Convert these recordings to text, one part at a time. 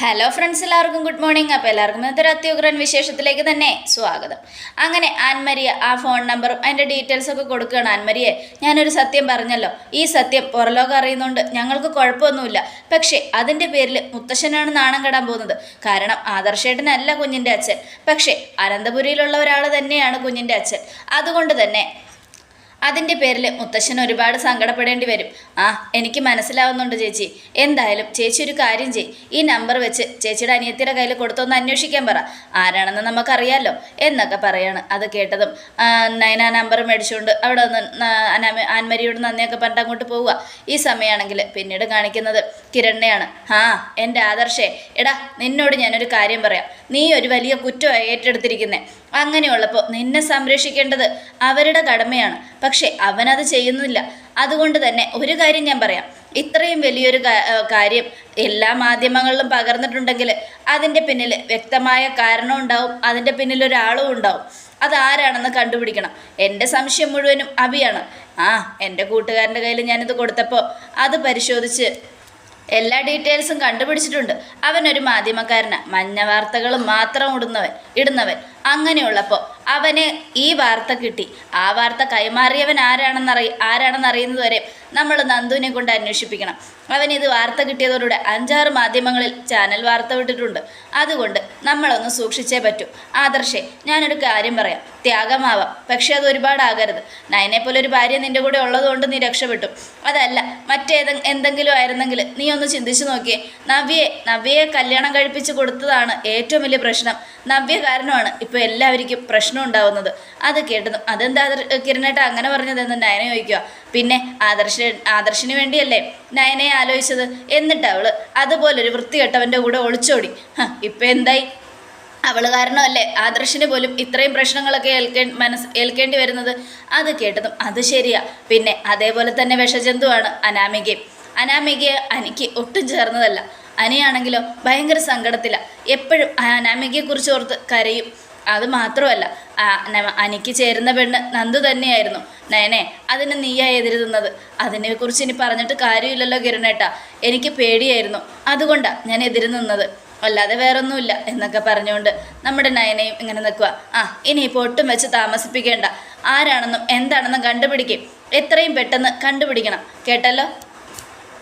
Hello friends എല്ലാവർക്കും good morning അപ്പോൾ എല്ലാവർക്കും ഇന്നത്തെ ഒരു അത്യുഗ്രൻ വിശേഷത്തിലേക്ക് തന്നെ സ്വാഗതം. അങ്ങനെ ആൻമരിയ ആ ഫോൺ നമ്പറും അതിന്റെ ഡീറ്റെയിൽസ് ഒക്കെ കൊടുക്കുകയാണ് ആൻമരിയെ. ഞാനൊരു സത്യം പറഞ്ഞല്ലോ. ഈ സത്യം പുറലോകം അറിയുന്നുണ്ട് ഞങ്ങൾക്ക് കുഴപ്പമൊന്നുമില്ല. പക്ഷേ അതിന്റെ പേരിൽ മുത്തശ്ശനാണ് നാണം കെടാൻ പോകുന്നത്. കാരണം ആദർശേട്ടനല്ല കുഞ്ഞിന്റെ അച്ഛൻ. പക്ഷേ അനന്തപുരിയിലുള്ള ഒരാൾ തന്നെയാണ് കുഞ്ഞിന്റെ അച്ഛൻ. അതുകൊണ്ട് തന്നെ അതിന്റെ പേരിൽ മുത്തശ്ശൻ ഒരുപാട് സങ്കടപ്പെടേണ്ടി വരും. ആ എനിക്ക് മനസ്സിലാവുന്നുണ്ട് ചേച്ചി. എന്തായാലും ചേച്ചി ഒരു കാര്യം ചെയ് ഈ നമ്പർ വെച്ച് ചേച്ചിയുടെ അനിയത്തിയുടെ കയ്യിൽ കൊടുത്തൊന്ന് അന്വേഷിക്കാൻ പറ. ആരാണെന്ന് നമുക്കറിയാലോ എന്നൊക്കെ പറയാണ് അത് കേട്ടതും. നയന നമ്പർ മേടിച്ചുകൊണ്ട് അവിടെ നിന്ന് ന- അനാമ- ആൻമരിയോട് നന്ദിയൊക്കെ പറഞ്ഞിട്ട് അങ്ങോട്ട് പോവുക. ഈ സമയമാണെങ്കിൽ പിന്നീട് കാണിക്കുന്നത് കിരണ്ണയാണ് ആ എന്റെ ആദർശേ. എടാ നിന്നോട് ഞാനൊരു കാര്യം പറയാം. നീ ഒരു വലിയ കുറ്റം ഏറ്റെടുത്തിരിക്കുന്നേ. അങ്ങനെയുള്ളപ്പോൾ നിന്നെ സംരക്ഷിക്കേണ്ടത് അവരുടെ കടമയാണ്. പക്ഷേ അവനത് ചെയ്യുന്നില്ല. അതുകൊണ്ട് തന്നെ ഒരു കാര്യം ഞാൻ പറയാം. ഇത്രയും വലിയൊരു കാര്യം എല്ലാ മാധ്യമങ്ങളിലും പകർന്നിട്ടുണ്ടെങ്കിൽ അതിന്റെ പിന്നിൽ വ്യക്തമായ കാരണം ഉണ്ടാവും. അതിന്റെ പിന്നിൽ ഒരാളും ഉണ്ടാവും. അതാരാണെന്ന് കണ്ടുപിടിക്കണം. എന്റെ സംശയം മുഴുവനും അഭിയാണ് ആ എന്റെ കൂട്ടുകാരന്റെ കയ്യിൽ ഞാനിത് കൊടുത്തപ്പോൾ അത് പരിശോധിച്ച് എല്ലാ ഡീറ്റെയിൽസും കണ്ടുപിടിച്ചിട്ടുണ്ട്. അവനൊരു മാധ്യമക്കാരനാണ് മഞ്ഞ വാർത്തകൾ മാത്രം ഇടുന്നവൻ ഇടുന്നവൻ. അങ്ങനെയുള്ളപ്പോൾ അവന് ഈ വാർത്ത കിട്ടി. ആ വാർത്ത കൈമാറിയവൻ ആരാണെന്നറി ആരാണെന്നറിയുന്നത് വരെ നമ്മൾ നന്ദുവിനെ കൊണ്ട് അന്വേഷിപ്പിക്കണം. അവൻ ഇത് വാർത്ത കിട്ടിയതോടുകൂടെ അഞ്ചാറ് മാധ്യമങ്ങളിൽ ചാനൽ വാർത്ത വിട്ടിട്ടുണ്ട്. അതുകൊണ്ട് നമ്മളൊന്ന് സൂക്ഷിച്ചേ പറ്റൂ. ആദർശേ ഞാനൊരു കാര്യം പറയാം. ത്യാഗമാവാം. പക്ഷേ അത് ഒരുപാടാകരുത്. നയനെ പോലെ ഒരു ഭാര്യ നിന്റെ കൂടെ ഉള്ളതുകൊണ്ട് നീ രക്ഷപ്പെട്ടു. അതല്ല മറ്റേത് എന്തെങ്കിലും ആയിരുന്നെങ്കിൽ നീ ഒന്ന് ചിന്തിച്ചു നോക്കിയേ. നവ്യയെ നവ്യയെ കല്യാണം കഴിപ്പിച്ച് കൊടുത്തതാണ് ഏറ്റവും വലിയ പ്രശ്നം. നവ്യ കാരണമാണ് ഇപ്പോൾ എല്ലാവർക്കും പ്രശ്നം ഉണ്ടാവുന്നത്. അത് കേട്ടത്. അതെന്താ കിരണേട്ട അങ്ങനെ പറഞ്ഞതെന്ന് നയന ചോദിക്കുക പിന്നെ ആദർശ ആദർശിന് വേണ്ടിയല്ലേ നയനെ ആലോചിച്ചത്? എന്നിട്ട് അവൾ അതുപോലൊരു വൃത്തികെട്ടവന്റെ കൂടെ ഒളിച്ചോടി. ഇപ്പം എന്തായി? അവൾ കാരണമല്ലേ ആദർശിന് പോലും ഇത്രയും പ്രശ്നങ്ങളൊക്കെ ഏൽക്കേ മനസ് ഏൽക്കേണ്ടി വരുന്നത്? അത് കേട്ടതും അത് ശരിയാ. പിന്നെ അതേപോലെ തന്നെ വിഷജന്തുവാണ് അനാമികയും അനാമികയെ അനിക്ക് ഒട്ടും ചേർന്നതല്ല. അനിയാണെങ്കിലോ ഭയങ്കര സങ്കടത്തില. എപ്പോഴും അനാമികയെക്കുറിച്ച് ഓർത്ത് കരയും. അത് മാത്രമല്ല അനിക്ക് ചേരുന്ന പെണ്ണ് നന്ദു തന്നെയായിരുന്നു. നയനെ അതിന് നീയാ അതിനെ അതിനെക്കുറിച്ച് ഇനി പറഞ്ഞിട്ട് കാര്യമില്ലല്ലോ കിരണേട്ടാ. എനിക്ക് പേടിയായിരുന്നു. അതുകൊണ്ടാണ് ഞാൻ എതിര് നിന്നത്. അല്ലാതെ വേറൊന്നുമില്ല എന്നൊക്കെ പറഞ്ഞുകൊണ്ട് നമ്മുടെ നയനയും ഇങ്ങനെ നിൽക്കുക ആ ഇനിയിപ്പോൾ ഒട്ടും വെച്ച് താമസിപ്പിക്കേണ്ട. ആരാണെന്നും എന്താണെന്നും കണ്ടുപിടിക്കും. എത്രയും പെട്ടെന്ന് കണ്ടുപിടിക്കണം. കേട്ടല്ലോ?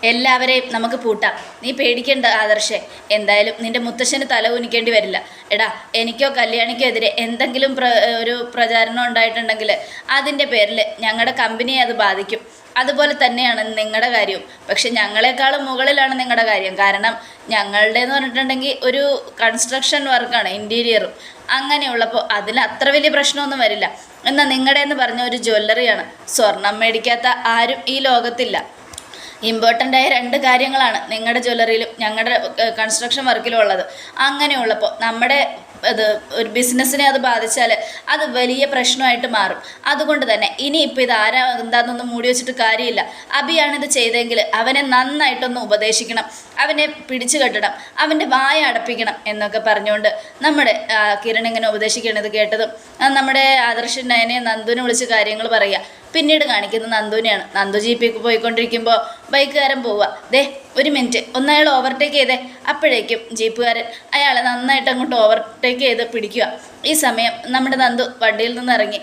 എല്ലാവരെയും നമുക്ക് പൂട്ടാം. നീ പേടിക്കേണ്ട ആദർശേ. എന്തായാലും നിന്റെ മുത്തശ്ശന് തല കുനിക്കേണ്ടി വരില്ല. എടാ എനിക്കോ കല്യാണിക്കോ എതിരെ എന്തെങ്കിലും പ്ര ഒരു പ്രചാരണം ഉണ്ടായിട്ടുണ്ടെങ്കിൽ അതിന്റെ പേരിൽ ഞങ്ങളുടെ കമ്പനിയെ അത് ബാധിക്കും. അതുപോലെ തന്നെയാണ് നിങ്ങളുടെ കാര്യവും. പക്ഷെ ഞങ്ങളെക്കാളും മുകളിലാണ് നിങ്ങളുടെ കാര്യം. കാരണം ഞങ്ങളുടേന്ന് പറഞ്ഞിട്ടുണ്ടെങ്കിൽ ഒരു കൺസ്ട്രക്ഷൻ വർക്കാണ് ഇന്റീരിയറും അങ്ങനെയുള്ളപ്പോൾ അതിൽ അത്ര വലിയ പ്രശ്നമൊന്നും വരില്ല. എന്നാൽ നിങ്ങളുടെ എന്ന് പറഞ്ഞ ഒരു ജ്വല്ലറിയാണ് സ്വർണം മേടിക്കാത്ത ആരും ഈ ലോകത്തില്ല. ഇമ്പോർട്ടന്റ് ആയ രണ്ട് കാര്യങ്ങളാണ് നിങ്ങളുടെ ജ്വല്ലറിയിലും ഞങ്ങളുടെ കൺസ്ട്രക്ഷൻ വർക്കിലും ഉള്ളത്. അങ്ങനെയുള്ളപ്പോൾ നമ്മുടെ അത് ഒരു ബിസിനസ്സിനെ അത് ബാധിച്ചാൽ അത് വലിയ പ്രശ്നമായിട്ട് മാറും. അതുകൊണ്ട് തന്നെ ഇനിയിപ്പോൾ ഇത് ആരാ എന്താണെന്നൊന്നും മൂടി വെച്ചിട്ട് കാര്യമില്ല. അബിയാണിത് ചെയ്തെങ്കിൽ അവനെ നന്നായിട്ടൊന്ന് ഉപദേശിക്കണം അവനെ പിടിച്ചു കെട്ടണം അവന്റെ വായ അടപ്പിക്കണം എന്നൊക്കെ പറഞ്ഞുകൊണ്ട് നമ്മുടെ കിരൺ ഇങ്ങനെ ഉപദേശിക്കണത് കേട്ടതും നമ്മുടെ ആദർശൻ നയനെ നന്ദുവിനെ വിളിച്ച് കാര്യങ്ങൾ പറയുക. പിന്നീട് കാണിക്കുന്നത് നന്ദുവിനെയാണ്. നന്ദു ജീപ്പിക്ക് പോയിക്കൊണ്ടിരിക്കുമ്പോൾ ബൈക്കുകാരൻ പോവുക. ദേ ഒരു മിനിറ്റ്. ഒന്ന് അയാൾ ഓവർടേക്ക് ചെയ്തേ. അപ്പോഴേക്കും ജീപ്പുകാരൻ അയാളെ നന്നായിട്ട് അങ്ങോട്ട് ഓവർടേക്ക് ചെയ്ത് പിടിക്കുക. ഈ സമയം നമ്മുടെ നന്ദു വണ്ടിയിൽ നിന്ന് ഇറങ്ങി.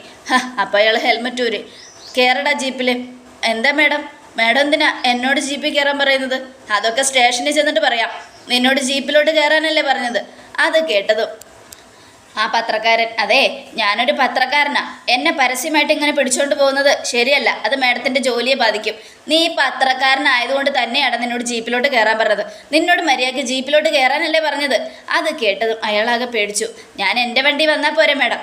അപ്പോൾ അയാൾ ഹെൽമെറ്റ് ഊരി. കയറടാ ജീപ്പിൽ എന്താ മേഡം? മേഡം എന്തിനാ എന്നോട് ജീപ്പിൽ കയറാൻ പറയുന്നത്? അതൊക്കെ സ്റ്റേഷനിൽ ചെന്നിട്ട് പറയാം. നിന്നോട് ജീപ്പിലോട്ട് കയറാനല്ലേ പറഞ്ഞത്? അത് കേട്ടതും ആ പത്രക്കാരൻ. അതെ ഞാനൊരു പത്രക്കാരനാ. എന്നെ പരസ്യമായിട്ട് ഇങ്ങനെ പിടിച്ചുകൊണ്ട് പോകുന്നത് ശരിയല്ല. അത് മാഡത്തിന്റെ ജോലിയെ ബാധിക്കും. നീ ഈ പത്രക്കാരനായതുകൊണ്ട് തന്നെയാണ് നിന്നോട് ജീപ്പിലോട്ട് കയറാൻ പറഞ്ഞത്. നിന്നോട് മര്യാദയ്ക്ക് ജീപ്പിലോട്ട് കയറാനല്ലേ പറഞ്ഞത്? അത് കേട്ടതും അയാളാകെ പേടിച്ചു. ഞാൻ എന്റെ വണ്ടി വന്നാൽ പോരെ മാഡം.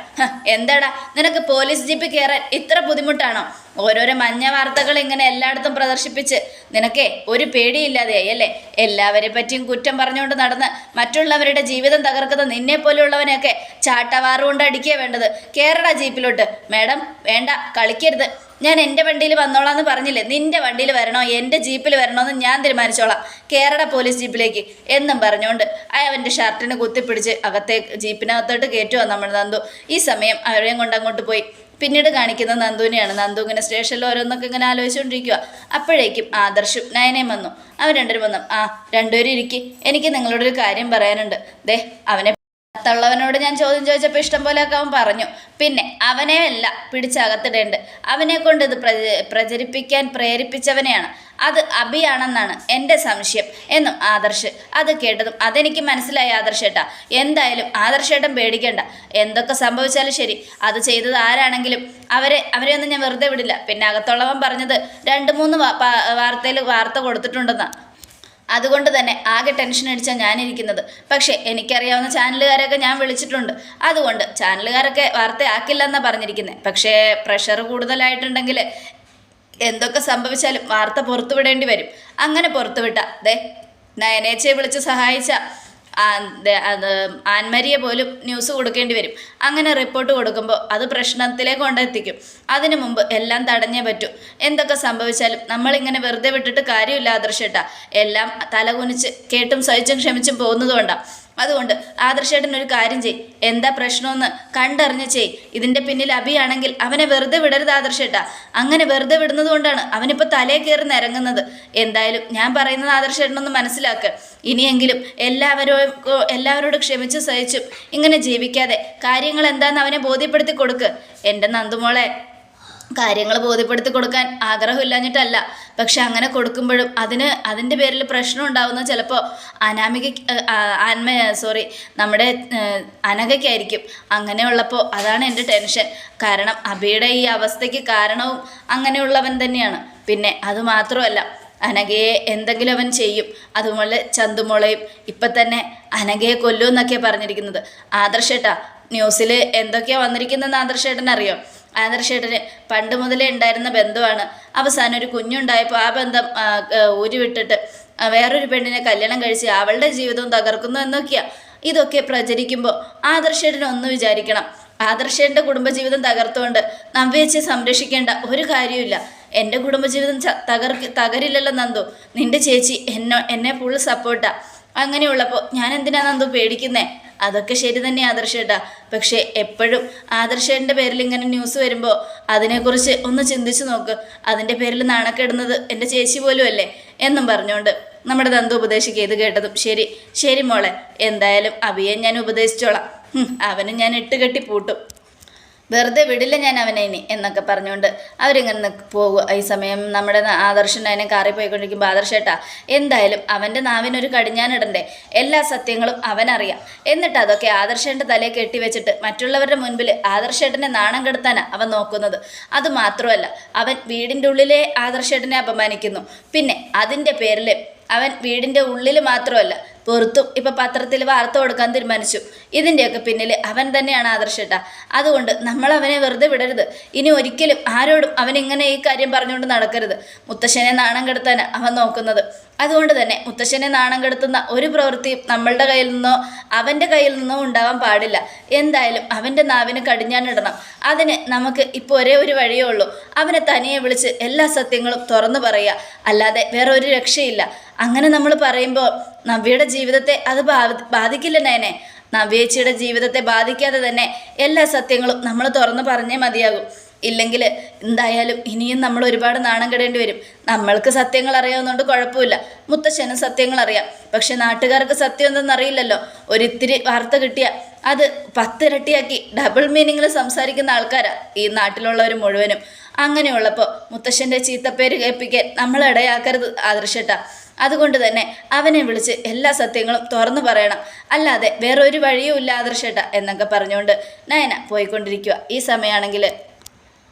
എന്താടാ? നിനക്ക് പോലീസ് ജീപ്പ് കയറാൻ ഇത്ര ബുദ്ധിമുട്ടാണോ? ഓരോരോ മഞ്ഞ വാർത്തകൾ ഇങ്ങനെ എല്ലായിടത്തും പ്രദർശിപ്പിച്ച് നിനക്കേ ഒരു പേടിയില്ലാതെയായി അല്ലേ? എല്ലാവരെ പറ്റിയും കുറ്റം പറഞ്ഞുകൊണ്ട് നടന്ന് മറ്റുള്ളവരുടെ ജീവിതം തകർക്കുന്ന നിന്നെ പോലെയുള്ളവനെയൊക്കെ ചാട്ടവാറ് കൊണ്ട് അടിക്കുക വേണ്ടത്. കേരള ജീപ്പിലോട്ട്. മാഡം വേണ്ട കളിക്കരുത്. ഞാൻ എന്റെ വണ്ടിയിൽ വന്നോളാന്ന് പറഞ്ഞില്ലേ? നിന്റെ വണ്ടിയിൽ വരണോ? എന്റെ ജീപ്പിൽ വരണോ എന്ന് ഞാൻ തീരുമാനിച്ചോളാം. കേരള പോലീസ് ജീപ്പിലേക്ക് എന്നും പറഞ്ഞുകൊണ്ട് അയവന്റെ ഷർട്ടിന് കുത്തിപ്പിടിച്ച് അകത്തേക്ക് ജീപ്പിനകത്തോട്ട് കയറ്റുക നമ്മൾ നന്ദു. ഈ സമയം അവരെയും കൊണ്ട് അങ്ങോട്ട് പോയി. പിന്നീട് കാണിക്കുന്നത് നന്ദുവിനെയാണ് നന്ദു ഇങ്ങനെ സ്റ്റേഷനിൽ ഓരോന്നൊക്കെ ഇങ്ങനെ ആലോചിച്ചുകൊണ്ടിരിക്കുക അപ്പോഴേക്കും ആദർശും നയനയും വന്നു. അവർ രണ്ടുപേരും വന്നു. ആ രണ്ടുപേരും ഇരിക്കി. എനിക്ക് നിങ്ങളോടൊരു കാര്യം പറയാനുണ്ട്. ദേ അവനെ തള്ളവനോട് ഞാൻ ചോദ്യം ചോദിച്ചപ്പോൾ ഇഷ്ടം പോലെയൊക്കെ അവൻ പറഞ്ഞു. പിന്നെ അവനെ അല്ല പിടിച്ചകത്തിടേണ്ട അവനെ കൊണ്ട് ഇത് പ്രച പ്രചരിപ്പിക്കാൻ പ്രേരിപ്പിച്ചവനെയാണ്. അത് അഭിയാണെന്നാണ് എന്റെ സംശയം. എന്നും ആദർശ്. അത് കേട്ടതും അതെനിക്ക് മനസ്സിലായി ആദർശേട്ടാ. എന്തായാലും ആദർശേട്ടൻ പേടിക്കേണ്ട. എന്തൊക്കെ സംഭവിച്ചാലും ശരി. അത് ചെയ്തത് ആരാണെങ്കിലും അവരെ അവരെ ഒന്നും ഞാൻ വെറുതെ വിടില്ല. പിന്നെ അകത്തുള്ളവൻ പറഞ്ഞത് രണ്ട് മൂന്ന് വാർത്തയിൽ വാർത്ത കൊടുത്തിട്ടുണ്ടെന്നാണ് അതുകൊണ്ട് തന്നെ ആകെ ടെൻഷൻ അടിച്ചാൽ ഞാനിരിക്കുന്നത്. പക്ഷേ എനിക്കറിയാവുന്ന ചാനലുകാരൊക്കെ ഞാൻ വിളിച്ചിട്ടുണ്ട്. അതുകൊണ്ട് ചാനലുകാരൊക്കെ വാർത്തയാക്കില്ലെന്നാണ് പറഞ്ഞിരിക്കുന്നത് പക്ഷേ പ്രഷർ കൂടുതലായിട്ടുണ്ടെങ്കിൽ എന്തൊക്കെ സംഭവിച്ചാലും വാർത്ത പുറത്തുവിടേണ്ടി വരും. അങ്ങനെ പുറത്തുവിട്ട ദേ നയനേച്ചയെ വിളിച്ച് സഹായിച്ച ആൻമരിയെ പോലും ന്യൂസ് കൊടുക്കേണ്ടി വരും. അങ്ങനെ റിപ്പോർട്ട് കൊടുക്കുമ്പോൾ അത് പ്രശ്നത്തിലേക്ക് കൊണ്ടെത്തിക്കും. അതിനു മുമ്പ് എല്ലാം തടഞ്ഞേ പറ്റൂ. എന്തൊക്കെ സംഭവിച്ചാലും നമ്മളിങ്ങനെ വെറുതെ വിട്ടിട്ട് കാര്യമില്ല ആദർശേട്ടാ. എല്ലാം തലകുനിച്ച് കേട്ടും സഹിച്ചും ക്ഷമിച്ചും പോകുന്നതുകൊണ്ടാണ് അതുകൊണ്ട് ആദർശേട്ടൻ ഒരു കാര്യം ചെയ്. എന്താ പ്രശ്നമെന്ന് കണ്ടറിഞ്ഞ് ചെയ്. ഇതിന്റെ പിന്നിൽ അഭിയാണെങ്കിൽ അവനെ വെറുതെ വിടരുത് ആദർശേട്ടാ. അങ്ങനെ വെറുതെ വിടുന്നത് കൊണ്ടാണ് അവനിപ്പോൾ തലേ കയറി നിരങ്ങുന്നത്. എന്തായാലും ഞാൻ പറയുന്നത് ആദർശേട്ടനൊന്ന് മനസ്സിലാക്കുക ഇനിയെങ്കിലും എല്ലാവരും എല്ലാവരോട് ക്ഷമിച്ച് സഹിച്ചും ഇങ്ങനെ ജീവിക്കാതെ കാര്യങ്ങൾ എന്താണെന്ന് അവനെ ബോധ്യപ്പെടുത്തി കൊടുക്ക്. എന്റെ നന്ദുമോളെ. കാര്യങ്ങൾ ബോധ്യപ്പെടുത്തി കൊടുക്കാൻ ആഗ്രഹമില്ലാഞ്ഞിട്ടല്ല. പക്ഷെ അങ്ങനെ കൊടുക്കുമ്പോഴും അതിന് അതിന്റെ പേരിൽ പ്രശ്നം ഉണ്ടാവുന്ന ചിലപ്പോൾ അനാമിക ആന്മ സോറി നമ്മുടെ അനഘയ്ക്കായിരിക്കും. അങ്ങനെയുള്ളപ്പോൾ അതാണ് എന്റെ ടെൻഷൻ. കാരണം അബിയുടെ ഈ അവസ്ഥയ്ക്ക് കാരണവും അങ്ങനെയുള്ളവൻ തന്നെയാണ്. പിന്നെ അതുമാത്രമല്ല അനഘയെ എന്തെങ്കിലും അവൻ ചെയ്യും. അതുപോലെ ചന്തുമോളയും ഇപ്പം തന്നെ അനഘയെ കൊല്ലുമെന്നൊക്കെ പറഞ്ഞിരിക്കുന്നത്. ആദർശേട്ടാ ന്യൂസിൽ എന്തൊക്കെയാണ് വന്നിരിക്കുന്നതെന്ന് ആദർശേട്ടൻ അറിയോ ആദർശേട്ടന് പണ്ട് മുതലേ ഉണ്ടായിരുന്ന ബന്ധമാണ് അവസാനം ഒരു കുഞ്ഞുണ്ടായപ്പോൾ ആ ബന്ധം ഊരിവിട്ടിട്ട് വേറൊരു പെണ്ണിനെ കല്യാണം കഴിച്ച് അവളുടെ ജീവിതവും തകർക്കുന്നു എന്നൊക്കെയാ. ഇതൊക്കെ പ്രചരിക്കുമ്പോൾ ആദർശേട്ടൻ ഒന്ന് വിചാരിക്കണം. ആദർശേട്ടന്റെ കുടുംബജീവിതം തകർത്തുകൊണ്ട് നവ്യച്ചെ സംരക്ഷിക്കേണ്ട ഒരു കാര്യമില്ല എന്റെ കുടുംബജീവിതം തകർ തകരില്ലല്ലോ നന്ദു. നിന്റെ ചേച്ചി എന്നെ എന്നെ ഫുൾ സപ്പോർട്ടാണ് അങ്ങനെയുള്ളപ്പോൾ ഞാൻ എന്തിനാ നന്ദു പേടിക്കുന്നേ? അതൊക്കെ ശരി തന്നെ ആദർശേട്ടാ പക്ഷേ എപ്പോഴും ആദർശേട്ടന്റെ പേരിൽ ഇങ്ങനെ ന്യൂസ് വരുമ്പോൾ അതിനെക്കുറിച്ച് ഒന്ന് ചിന്തിച്ചു നോക്ക്. അതിന്റെ പേരിൽ നാണക്കെടുന്നത് എന്റെ ചേച്ചി പോലും അല്ലേ? എന്നും പറഞ്ഞുകൊണ്ട് നമ്മുടെ ദന്ത ഉപദേശിക്കുക ഇത് കേട്ടതും ശരി. ശരി മോളെ എന്തായാലും അവിയെ ഞാൻ ഉപദേശിച്ചോളാം. അവന് ഞാൻ ഇട്ടുകെട്ടി പൂട്ടും. വെറുതെ വിടില്ല ഞാൻ അവനെ ഇനി എന്നൊക്കെ പറഞ്ഞുകൊണ്ട് അവരിങ്ങനെ പോകുക ഈ സമയം നമ്മുടെ ആദർശൻ അതിനെ കാറി പോയിക്കൊണ്ടിരിക്കുമ്പോൾ ആദർശേട്ടാ എന്തായാലും അവന്റെ നാവിനൊരു കടിഞ്ഞാനിടണ്ടേ എല്ലാ സത്യങ്ങളും അവനറിയാം. എന്നിട്ട് അതൊക്കെ ആദർശേന്റെ തലയെ കെട്ടിവെച്ചിട്ട് മറ്റുള്ളവരുടെ മുൻപിൽ ആദർശേട്ടനെ നാണം കെടുത്താനാണ് അവൻ നോക്കുന്നത്. അത് മാത്രമല്ല അവൻ വീടിന്റെ ഉള്ളിലെ ആദർശേട്ടനെ അപമാനിക്കുന്നു. പിന്നെ അതിന്റെ പേരിൽ അവൻ വീടിന്റെ ഉള്ളിൽ മാത്രമല്ല പുറത്തും. ഇപ്പം പത്രത്തിൽ വാർത്ത കൊടുക്കാൻ തീരുമാനിച്ചു. ഇതിന്റെയൊക്കെ പിന്നിൽ അവൻ തന്നെയാണ് ആദർശേട്ട. അതുകൊണ്ട് നമ്മൾ അവനെ വെറുതെ വിടരുത്. ഇനി ഒരിക്കലും ആരോടും അവൻ ഇങ്ങനെ ഈ കാര്യം പറഞ്ഞുകൊണ്ട് നടക്കരുത്. മുത്തശ്ശനെ നാണം കെടുത്താൻ അവൻ നോക്കുന്നത്. അതുകൊണ്ട് തന്നെ മുത്തശ്ശനെ നാണം കെടുത്തുന്ന ഒരു പ്രവൃത്തിയും നമ്മളുടെ കയ്യിൽ നിന്നോ അവന്റെ കയ്യിൽ നിന്നോ ഉണ്ടാവാൻ പാടില്ല. എന്തായാലും അവന്റെ നാവിന് കടിഞ്ഞാനിടണം അതിന് നമുക്ക് ഇപ്പോൾ ഒരേ ഒരു വഴിയേ ഉള്ളൂ. അവനെ തനിയെ വിളിച്ച് എല്ലാ സത്യങ്ങളും തുറന്നു പറയുക. അല്ലാതെ വേറെ ഒരു രക്ഷയില്ല. അങ്ങനെ നമ്മൾ പറയുമ്പോൾ നവ്യയുടെ ജീവിതത്തെ അത് ബാധിക്കില്ല നേനെ നവ്യേച്ചിയുടെ ജീവിതത്തെ ബാധിക്കാതെ തന്നെ എല്ലാ സത്യങ്ങളും നമ്മൾ തുറന്നു പറഞ്ഞേ മതിയാകും. ഇല്ലെങ്കിൽ എന്തായാലും ഇനിയും നമ്മൾ ഒരുപാട് നാണം കെടേണ്ടി വരും. നമ്മൾക്ക് സത്യങ്ങൾ അറിയാവുന്നതുകൊണ്ട് കുഴപ്പമില്ല. മുത്തശ്ശനും സത്യങ്ങൾ അറിയാം. പക്ഷെ നാട്ടുകാർക്ക് സത്യം എന്തെന്ന് അറിയില്ലല്ലോ. ഒരിത്തിരി വാർത്ത കിട്ടിയ അത് പത്തിരട്ടിയാക്കി ഡബിൾ മീനിങ്ങിൽ സംസാരിക്കുന്ന ആൾക്കാരാണ് ഈ നാട്ടിലുള്ളവർ മുഴുവനും. അങ്ങനെയുള്ളപ്പോൾ മുത്തശ്ശന്റെ ചീത്തപ്പേര് കേൾപ്പിക്കാൻ നമ്മൾ ഇടയാക്കരുത് ആദർശട്ടാ. അതുകൊണ്ട് തന്നെ അവനെ വിളിച്ച് എല്ലാ സത്യങ്ങളും തുറന്നു പറയണം. അല്ലാതെ വേറെ ഒരു വഴിയും ഇല്ല ആദർശേട്ട എന്നൊക്കെ പറഞ്ഞുകൊണ്ട് നയന പോയിക്കൊണ്ടിരിക്കുക ഈ സമയമാണെങ്കിൽ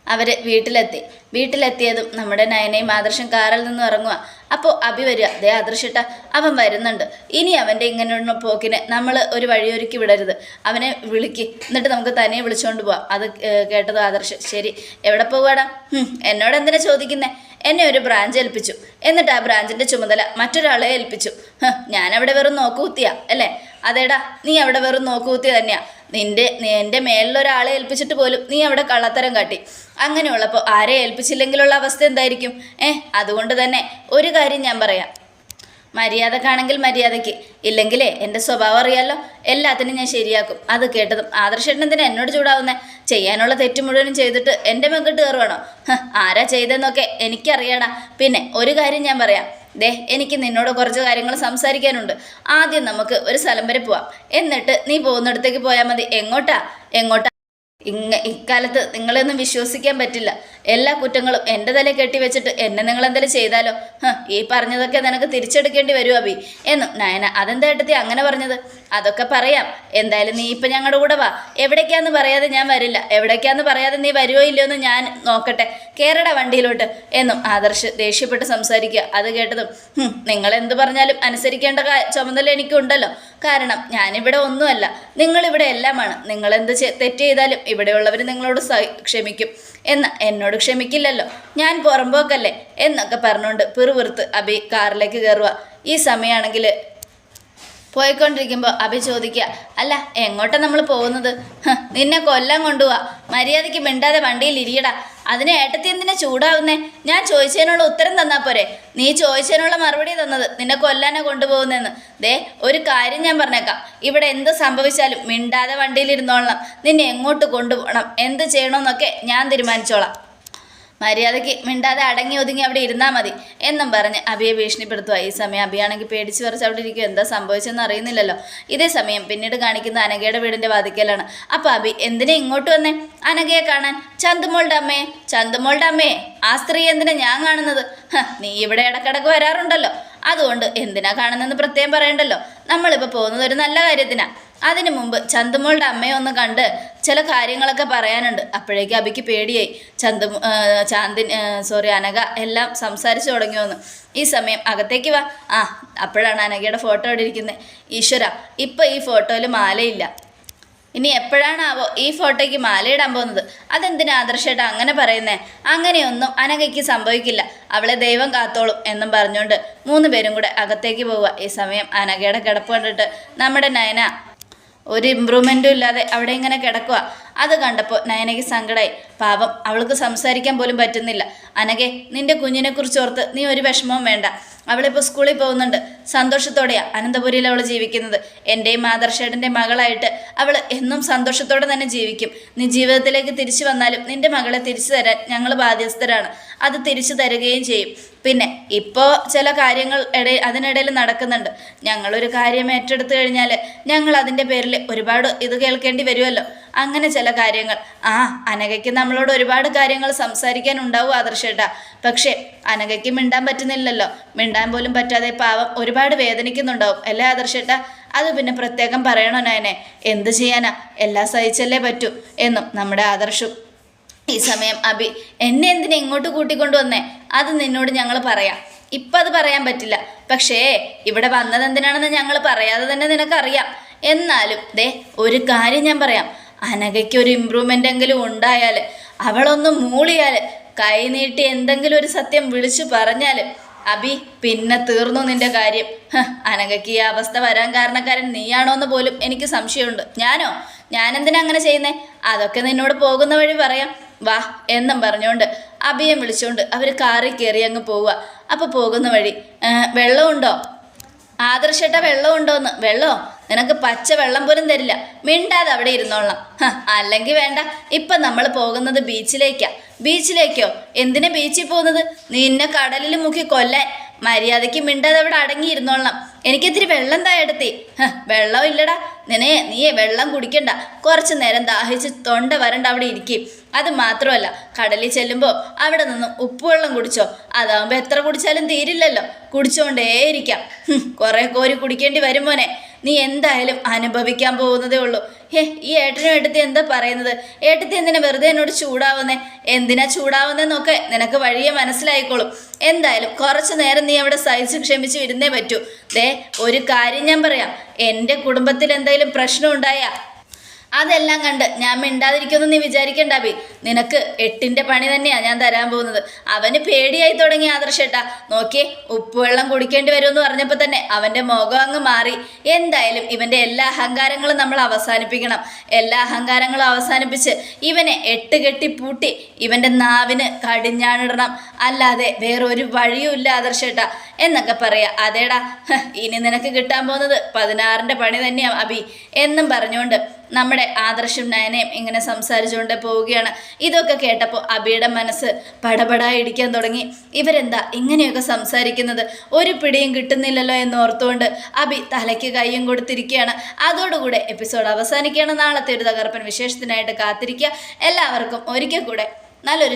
അവർ വീട്ടിലെത്തി. വീട്ടിലെത്തിയതും നമ്മുടെ നയനയും ആദർശം കാറിൽ നിന്ന് ഇറങ്ങുക അപ്പോൾ അഭി വരിക. ദേ ആദർശിട്ട അവൻ വരുന്നുണ്ട്. ഇനി അവന്റെ ഇങ്ങനെയുള്ള പോക്കിന് നമ്മൾ ഒരു വഴിയൊരുക്കി വിടരുത്. അവനെ വിളിക്ക്. എന്നിട്ട് നമുക്ക് തനിയെ വിളിച്ചുകൊണ്ട് പോവാം. അത് കേട്ടത് ആദർശം? ശരി. എവിടെ പോവാടാ? എന്നോട് എന്തിനാ ചോദിക്കുന്നേ? എന്നെ ഒരു ബ്രാഞ്ച് ഏൽപ്പിച്ചു. എന്നിട്ട് ആ ബ്രാഞ്ചിന്റെ ചുമതല മറ്റൊരാളെ ഏൽപ്പിച്ചു. ഞാനവിടെ വെറും നോക്കുകുത്തിയാ അല്ലേ? അതേടാ നീ അവിടെ വെറും നോക്കുകുത്തിയ തന്നെയാ. നിന്റെ എന്റെ മേലിലൊരാളെ ഏൽപ്പിച്ചിട്ട് പോലും നീ അവിടെ കള്ളത്തരം കാട്ടി. അങ്ങനെയുള്ളപ്പോൾ ആരെ ഏൽപ്പിച്ചില്ലെങ്കിലുള്ള അവസ്ഥ എന്തായിരിക്കും? ഏ അതുകൊണ്ട് തന്നെ ഒരു കാര്യം ഞാൻ പറയാം. മര്യാദക്കാണെങ്കിൽ മര്യാദയ്ക്ക്. ഇല്ലെങ്കിലേ എന്റെ സ്വഭാവം അറിയാലോ. എല്ലാത്തിനും ഞാൻ ശരിയാക്കും. അത് കേട്ടതും ആദർശേട്ടൻ എന്തിനാ എന്നോട് ചൂടാവുന്നേ? ചെയ്യാനുള്ള തെറ്റ് മുഴുവനും ചെയ്തിട്ട് എന്റെ മെങ്കിട്ട് കയറുവാണോ? ആരാ ചെയ്തെന്നൊക്കെ എനിക്കറിയണം പിന്നെ ഒരു കാര്യം ഞാൻ പറയാം. ദേ എനിക്ക് നിന്നോട് കുറച്ച് കാര്യങ്ങൾ സംസാരിക്കാനുണ്ട്. ആദ്യം നമുക്ക് ഒരു സ്ഥലം വരെ പോവാം. എന്നിട്ട് നീ പോകുന്നിടത്തേക്ക് പോയാൽ മതി. എങ്ങോട്ടാ? എങ്ങോട്ടാ? ഇങ്ങ ഇക്കാലത്ത് നിങ്ങളെയൊന്നും വിശ്വസിക്കാൻ പറ്റില്ല. എല്ലാ കുറ്റങ്ങളും എന്റെ തല കെട്ടിവെച്ചിട്ട് എന്നെ നിങ്ങൾ എന്തെങ്കിലും ചെയ്താലോ? ഈ പറഞ്ഞതൊക്കെ നിനക്ക് തിരിച്ചെടുക്കേണ്ടി വരും അബി. എന്നും നയന അതെന്താ അങ്ങനെ പറഞ്ഞത്? അതൊക്കെ പറയാം. എന്തായാലും നീ ഇപ്പം ഞങ്ങളുടെ കൂടെ വാ. എവിടേക്കാന്ന് പറയാതെ ഞാൻ വരില്ല. എവിടേക്കാന്ന് പറയാതെ നീ വരുമോ ഇല്ലയോ എന്ന് ഞാൻ നോക്കട്ടെ. കയറട വണ്ടിയിലോട്ട്. എന്നും ആദർശ് ദേഷ്യപ്പെട്ട് സംസാരിക്കുക. അത് കേട്ടതും "ഹും, നിങ്ങൾ എന്ത് പറഞ്ഞാലും അനുസരിക്കേണ്ട ചുമതല എനിക്കുണ്ടല്ലോ. കാരണം ഞാനിവിടെ ഒന്നുമല്ല. നിങ്ങളിവിടെ എല്ലാമാണ്. നിങ്ങളെന്ത് തെറ്റ് ചെയ്താലും ഇവിടെയുള്ളവർ നിങ്ങളോട് ക്ഷമിക്കും. എന്ന് എന്നോട് ക്ഷമിക്കില്ലല്ലോ. ഞാൻ പുറമ്പോക്കല്ലേ? എന്നൊക്കെ പറഞ്ഞുകൊണ്ട് പിറുപിറുത്ത് അബി കാറിലേക്ക് കയറുക ഈ സമയമാണെങ്കിൽ പോയിക്കൊണ്ടിരിക്കുമ്പോൾ അഭി ചോദിക്കുക അല്ല എങ്ങോട്ടാ നമ്മൾ പോകുന്നത്? നിന്നെ കൊല്ലം കൊണ്ടുപോവാ. മര്യാദയ്ക്ക് മിണ്ടാതെ വണ്ടിയിൽ ഇരിയടാ. അതിന് ഏട്ടത്തി എന്തിനാ ചൂടാവുന്നേ? ഞാൻ ചോദിച്ചതിനുള്ള ഉത്തരം തന്നാ പോരെ. നീ ചോദിച്ചതിനുള്ള മറുപടി തന്നത് നിന്നെ കൊല്ലാനാ കൊണ്ടുപോകുന്നെന്ന്. ദേ ഒരു കാര്യം ഞാൻ പറഞ്ഞേക്കാം. ഇവിടെ എന്ത് സംഭവിച്ചാലും മിണ്ടാതെ വണ്ടിയിലിരുന്നോളണം നിന്നെ എങ്ങോട്ട് കൊണ്ടുപോകണം? എന്ത് ചെയ്യണമെന്നൊക്കെ ഞാൻ തീരുമാനിച്ചോളാം. മര്യാദയ്ക്ക് മിണ്ടാതെ അടങ്ങി ഒതുങ്ങി അവിടെ ഇരുന്നാൽ മതി എന്നും പറഞ്ഞ് അബിയെ ഭീഷണിപ്പെടുത്തുക ഈ സമയം അബിയാണെങ്കിൽ പേടിച്ച് പറിച്ച് അവിടെ ഇരിക്കും എന്താ സംഭവിച്ചെന്ന് അറിയുന്നില്ലല്ലോ. ഇതേ സമയം പിന്നീട് കാണിക്കുന്ന അനഘയുടെ വീടിന്റെ വാതിക്കലാണ്. അപ്പോൾ അബി എന്തിനാ ഇങ്ങോട്ട് വന്നേ? അനഘയെ കാണാൻ. ചന്തുമോളുടെ അമ്മയെ ചന്തുമോളുടെ അമ്മയെ ആ സ്ത്രീ എന്തിനാ ഞാൻ കാണുന്നത്? നീ ഇവിടെ ഇടക്കിടക്ക് വരാറുണ്ടല്ലോ. അതുകൊണ്ട് എന്തിനാ കാണുന്നതെന്ന് പ്രത്യേകം പറയണ്ടല്ലോ. നമ്മളിപ്പോൾ പോകുന്നത് ഒരു നല്ല കാര്യത്തിനാ. അതിനു മുമ്പ് ചന്തുമോളുടെ അമ്മയെ ഒന്ന് കണ്ട് ചില കാര്യങ്ങളൊക്കെ പറയാനുണ്ട്. അപ്പോഴേക്കും അബിക്ക് പേടിയായി. ചന്തു ചാന്തിൻ സോറി അനഘ എല്ലാം സംസാരിച്ചു തുടങ്ങിയോന്ന്. ഈ സമയം അകത്തേക്ക് വാ. ആ അപ്പോഴാണ് അനഘയുടെ ഫോട്ടോ ഇവിടെ ഇരിക്കുന്നത് ഈശ്വര ഇപ്പം ഈ ഫോട്ടോയിൽ മാലയില്ല. ഇനി എപ്പോഴാണാവോ ഈ ഫോട്ടോയ്ക്ക് മാലയിടാൻ പോകുന്നത്? അതെന്തിനാ ആദർശേട്ടാ അങ്ങനെ പറയുന്നേ? അങ്ങനെയൊന്നും അനഘയ്ക്ക് സംഭവിക്കില്ല. അവളെ ദൈവം കാത്തോളും എന്നും പറഞ്ഞുകൊണ്ട് മൂന്ന് പേരും കൂടെ അകത്തേക്ക് പോവുക. ഈ സമയം അനഘയുടെ കിടപ്പ് കണ്ടിട്ട് നമ്മുടെ നയന ഒരു ഇമ്പ്രൂവ്മെന്റും ഇല്ലാതെ അവിടെ ഇങ്ങനെ കിടക്കുക അത് കണ്ടപ്പോൾ നയനയ്ക്ക് സങ്കടമായി പാപം അവൾക്ക് സംസാരിക്കാൻ പോലും പറ്റുന്നില്ല. അനകെ നിന്റെ കുഞ്ഞിനെക്കുറിച്ച് ഓർത്ത് നീ ഒരു വിഷമവും വേണ്ട. അവളിപ്പോൾ സ്കൂളിൽ പോകുന്നുണ്ട്. സന്തോഷത്തോടെയാണ് അനന്തപുരിയിൽ അവൾ ജീവിക്കുന്നത്. എന്റെയും മാതർഷേടന്റെ മകളായിട്ട് അവൾ എന്നും സന്തോഷത്തോടെ തന്നെ ജീവിക്കും. നീ ജീവിതത്തിലേക്ക് തിരിച്ചു വന്നാലും നിന്റെ മകളെ തിരിച്ചു തരാൻ ഞങ്ങൾ ബാധ്യസ്ഥരാണ്. അത് തിരിച്ചു തരികയും ചെയ്യും. പിന്നെ ഇപ്പോൾ ചില കാര്യങ്ങൾ ഇട അതിനിടയിൽ നടക്കുന്നുണ്ട്. ഞങ്ങളൊരു കാര്യം ഏറ്റെടുത്തു കഴിഞ്ഞാൽ ഞങ്ങൾ അതിന്റെ പേരിൽ ഒരുപാട് ഇത് കേൾക്കേണ്ടി വരുമല്ലോ അങ്ങനെ ചില കാര്യങ്ങൾ. ആ അനഘയ്ക്ക് നമ്മളോട് ഒരുപാട് കാര്യങ്ങൾ സംസാരിക്കാൻ ഉണ്ടാവും ആദർശേട്ടാ പക്ഷേ അനഘയ്ക്ക് മിണ്ടാൻ പറ്റുന്നില്ലല്ലോ. മിണ്ടാൻ പോലും പറ്റാതെ പാവം ഒരുപാട് വേദനിക്കുന്നുണ്ടാവും. അല്ലേ ആദർശേട്ടാ അത് പിന്നെ പ്രത്യേകം പറയണോ നയനെ? എന്ത് ചെയ്യാനാ? എല്ലാം സഹിച്ചല്ലേ പറ്റൂ എന്നും നമ്മുടെ ആദർശും ഈ സമയം അബി എന്നെ എന്തിനെ ഇങ്ങോട്ട് കൂട്ടിക്കൊണ്ടുവന്നേ? അത് നിന്നോട് ഞങ്ങൾ പറയാം. ഇപ്പം അത് പറയാൻ പറ്റില്ല. പക്ഷേ ഇവിടെ വന്നത് എന്തിനാണെന്ന് ഞങ്ങൾ പറയാതെ തന്നെ നിനക്കറിയാം. എന്നാലും ദേ ഒരു കാര്യം ഞാൻ പറയാം. അനഘയ്ക്ക് ഒരു ഇമ്പ്രൂവ്മെന്റ് എങ്കിലും ഉണ്ടായാൽ അവളൊന്ന് മൂളിയാൽ കൈ നീട്ടി എന്തെങ്കിലും ഒരു സത്യം വിളിച്ചു പറഞ്ഞാൽ അബി പിന്നെ തീർന്നു നിന്റെ കാര്യം. അനകയ്ക്ക് ഈ അവസ്ഥ വരാൻ കാരണക്കാരൻ നീയാണോ എന്ന് പോലും എനിക്ക് സംശയമുണ്ട്. ഞാനോ? ഞാനെന്തിനാ അങ്ങനെ ചെയ്യുന്നേ? അതൊക്കെ നിന്നോട് പോകുന്ന വഴി പറയാം. വാ എന്നും പറഞ്ഞുകൊണ്ട് അഭിയെ വിളിച്ചുകൊണ്ട് അവർ കാറിൽ കയറി അങ്ങ് പോവുക. അപ്പോൾ പോകുന്ന വഴി "ഏ, വെള്ളമുണ്ടോ? ആദർശട്ട വെള്ളമുണ്ടോന്ന്. വെള്ളോ? നിനക്ക് പച്ച വെള്ളം പോലും തരില്ല. മിണ്ടാതെ അവിടെ ഇരുന്നോളാം അല്ലെങ്കിൽ വേണ്ട. ഇപ്പം നമ്മൾ പോകുന്നത് ബീച്ചിലേക്കാ. ബീച്ചിലേക്കോ? എന്തിനാ ബീച്ചിൽ പോകുന്നത്? നിന്നെ കടലിൽ മുക്കി കൊല്ലാൻ. മര്യാദയ്ക്ക് മിണ്ടാതെ അവിടെ അടങ്ങിയിരുന്നോളാം എനിക്കിത്തിരി വെള്ളം തായെടുത്തി വെള്ളം ഇല്ലടാ. നിനെ നീ വെള്ളം കുടിക്കണ്ട. കുറച്ച് നേരം ദാഹിച്ച് തൊണ്ട വരണ്ട അവിടെ ഇരിക്കും. അത് മാത്രമല്ല കടലിൽ ചെല്ലുമ്പോൾ അവിടെ നിന്ന് ഉപ്പുവെള്ളം കുടിച്ചോ. അതാവുമ്പോൾ എത്ര കുടിച്ചാലും തീരില്ലല്ലോ. കുടിച്ചുകൊണ്ടേയിരിക്കാം കുറേ കോരി കുടിക്കേണ്ടി വരും മോനെ. നീ എന്തായാലും അനുഭവിക്കാൻ പോകുന്നതേ ഉള്ളൂ. ഹേ ഈ ഏട്ടനും ഏട്ടത്തി എന്താ പറയുന്നത്? ഏട്ടത്തി എന്തിനാ വെറുതെ എന്നോട് ചൂടാവുന്നേ? എന്തിനാ ചൂടാവുന്നതെന്നൊക്കെ നിനക്ക് വഴിയെ മനസ്സിലായിക്കോളും. എന്തായാലും കുറച്ചു നേരം നീ അവിടെ സഹിച്ച് ക്ഷമിച്ച് ഇരുന്നേ പറ്റൂ. ദേ ഒരു കാര്യം ഞാൻ പറയാം. എന്റെ കുടുംബത്തിൽ എന്തെങ്കിലും പ്രശ്നം ഉണ്ടായാ അതെല്ലാം കണ്ട് ഞാൻ മിണ്ടാതിരിക്കുമെന്ന് നീ വിചാരിക്കണ്ട അബി നിനക്ക് എട്ടിന്റെ പണി തന്നെയാ ഞാൻ തരാൻ പോകുന്നത്. അവന് പേടിയായി തുടങ്ങി ആദർശേട്ടാ. നോക്കിയേ ഉപ്പുവെള്ളം കുടിക്കേണ്ടി വരുമെന്ന് പറഞ്ഞപ്പോൾ തന്നെ അവന്റെ മുഖം അങ്ങ് മാറി. എന്തായാലും ഇവന്റെ എല്ലാ അഹങ്കാരങ്ങളും നമ്മൾ അവസാനിപ്പിക്കണം. എല്ലാ അഹങ്കാരങ്ങളും അവസാനിപ്പിച്ച് ഇവനെ എട്ട് കെട്ടി പൂട്ടി ഇവന്റെ നാവിന് കടിഞ്ഞാണിടണം. അല്ലാതെ വേറൊരു വഴിയുമില്ല ആദർശേട്ടാ. എന്നൊക്കെ പറയാ. അതേടാ ഇനി നിനക്ക് കിട്ടാൻ പോകുന്നത് പതിനാറിന്റെ പണി തന്നെയാ അബി എന്നും പറഞ്ഞുകൊണ്ട് നമ്മുടെ ആദർശം നയനയും ഇങ്ങനെ സംസാരിച്ചുകൊണ്ട് പോവുകയാണ്. ഇതൊക്കെ കേട്ടപ്പോൾ അബിയുടെ മനസ്സ് പടപടാ ഇടിക്കാൻ തുടങ്ങി. ഇവരെന്താ ഇങ്ങനെയൊക്കെ സംസാരിക്കുന്നത്? ഒരു പിടിയും കിട്ടുന്നില്ലല്ലോ എന്ന് ഓർത്തുകൊണ്ട് അബി തലയ്ക്ക് കൈയും കൊടുത്തിരിക്കുകയാണ്. അതോടുകൂടെ എപ്പിസോഡ് അവസാനിക്കുകയാണ്. നാളത്തെ ഒരു തകർപ്പൻ വിശേഷത്തിനായിട്ട് കാത്തിരിക്കുക. എല്ലാവർക്കും ഒരിക്കൽ കൂടെ നല്ലൊരു